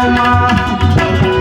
Mama,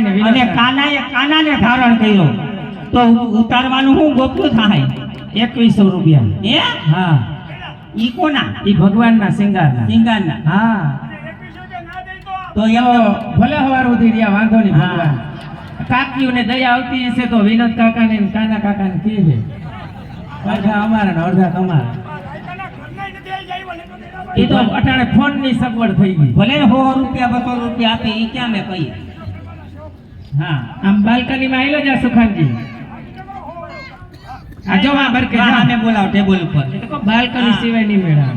ભાઈ ને અને. કાનાએ કાનાને ધારણ કર્યો. તો ઉતારવાનું શું ગોતું થાય? એકવીસો રૂપિયા. એ હા. ઈ કોના? ઈ ભગવાનના શિંગારના. સિંગારના હા. તો એવો ભલે હવાર ઉધી રહ્યા વાંધો નહીં ભગવાન. કાકીઓને દયા આવતી હશે તો વિનોદ કાકાને ને કાના કાકાને કહે છે. અડધા અમારા ને અડધા તમારા. એ તો અટાણે ફોનની સગવડ થઈ ગઈ. ભલે સો રૂપિયા બસો રૂપિયા આપે એ ક્યાં મેં કહીએ? હા આમ બાલ્કની માં આવેલો જા સુખાનજી. આ જો આ બરકે જા. આને ટેબલ ઉપર. બાલ્કની સિવાય નહીં મેળા